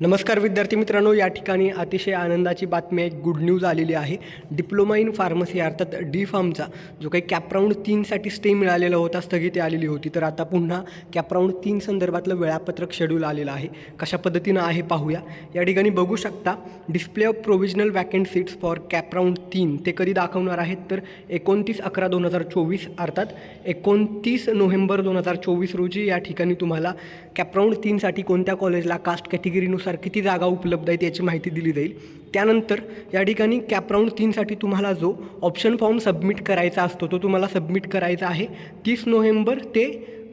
नमस्कार विद्यार्थी मित्रांनो या ठिकाणी अतिशय आनंदाची बातमी एक गुड न्यूज आलेली आहे. डिप्लोमा इन फार्मसी अर्थात डी फार्मचा जो काही कॅपराऊंड तीनसाठी स्टे मिळालेला होता स्थगिती आलेली होती. तर आता पुन्हा कॅपराऊंड तीन संदर्भातलं वेळापत्रक शेड्यूल आलेलं आहे. कशा पद्धतीनं आहे पाहूया. या ठिकाणी बघू शकता display of provisional vacant seats for CAP round तीन ते कधी दाखवणार आहेत? तर एकोणतीस अकरा दोन हजार चोवीस अर्थात एकोणतीस नोव्हेंबर दोन हजार चोवीस रोजी या ठिकाणी तुम्हाला कॅपराऊंड तीनसाठी कोणत्या कॉलेजला कास्ट कॅटेगरीनुसार किती जागा उपलब्ध आहेत याची माहिती दिली जाईल. त्यानंतर या ठिकाणी कॅपराऊंड तीनसाठी तुम्हाला जो ऑप्शन फॉर्म सबमिट करायचा असतो तो तुम्हाला सबमिट करायचा आहे. तीस नोव्हेंबर ते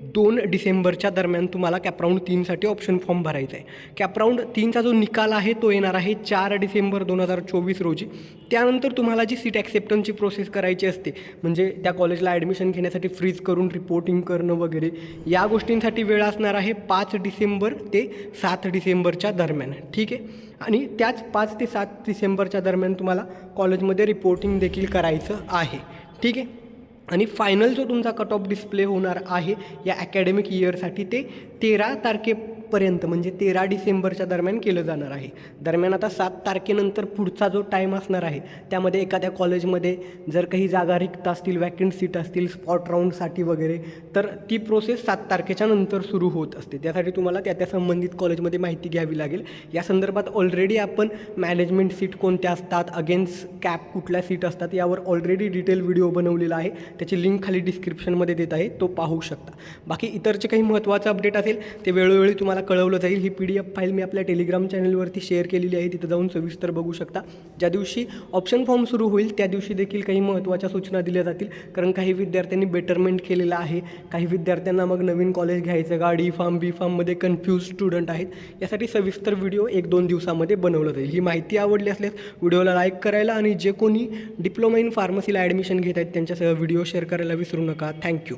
दोन डिसेंबरच्या दरम्यान तुम्हाला कॅपराऊंड तीनसाठी ऑप्शन फॉर्म भरायचा आहे. कॅपराऊंड तीनचा जो निकाल आहे तो येणार आहे चार डिसेंबर दोन हजार चोवीस रोजी. त्यानंतर तुम्हाला जी सीट ॲक्सेप्टन्सची प्रोसेस करायची असते म्हणजे त्या कॉलेजला ॲडमिशन घेण्यासाठी फ्रीज करून रिपोर्टिंग करणं वगैरे या गोष्टींसाठी वेळ असणार आहे पाच डिसेंबर ते सात डिसेंबरच्या दरम्यान. ठीक आहे? आणि त्याच पाच ते सात डिसेंबरच्या दरम्यान तुम्हाला कॉलेजमध्ये रिपोर्टिंग देखील करायचं आहे. ठीक आहे? आणि फायनल जो तुमचा कट ऑफ डिस्प्ले होणार आहे या अकॅडमिक इयरसाठी ते तेरा तारखेपर्यंत म्हणजे तेरा डिसेंबरच्या दरम्यान केलं जाणार आहे. दरम्यान आता सात तारखेनंतर पुढचा जो टाईम असणार आहे त्यामध्ये एखाद्या कॉलेजमध्ये जर काही जागा रिक्त असतील वॅकंट सीट असतील स्पॉट राऊंडसाठी वगैरे तर ती प्रोसेस सात तारखेच्या नंतर सुरू होत असते. त्यासाठी तुम्हाला त्या त्या संबंधित कॉलेजमध्ये माहिती घ्यावी लागेल. या संदर्भात ऑलरेडी आपण मॅनेजमेंट सीट कोणत्या असतात अगेन्स्ट कॅप कुठल्या सीट असतात यावर ऑलरेडी डिटेल व्हिडिओ बनवलेला आहे. त्याची लिंक खाली डिस्क्रिप्शनमध्ये देत आहे तो पाहू शकता. बाकी इतरचे काही महत्त्वाचं अपडेट असेल असेल ते वेळोवेळी तुम्हाला कळवलं जाईल. ही पी डी एफ फाईल मी आपल्या टेलिग्राम चॅनलवरती शेअर केलेली आहे. तिथं जाऊन सविस्तर बघू शकता. ज्या दिवशी ऑप्शन फॉर्म सुरू होईल त्या दिवशी देखील काही महत्त्वाच्या सूचना दिल्या जातील. कारण काही विद्यार्थ्यांनी बेटरमेंट केलेलं आहे. काही विद्यार्थ्यांना मग नवीन कॉलेज घ्यायचं का डी फार्म बी फार्ममध्ये कन्फ्यूज स्टुडंट आहेत. यासाठी सविस्तर व्हिडिओ एक दोन दिवसामध्ये बनवलं जाईल. ही माहिती आवडली असल्यास व्हिडिओला लाईक करायला आणि जे कोणी डिप्लोमा इन फार्मसीला ॲडमिशन घेत आहेत त्यांच्यासह व्हिडिओ शेअर करायला विसरू नका. थँक्यू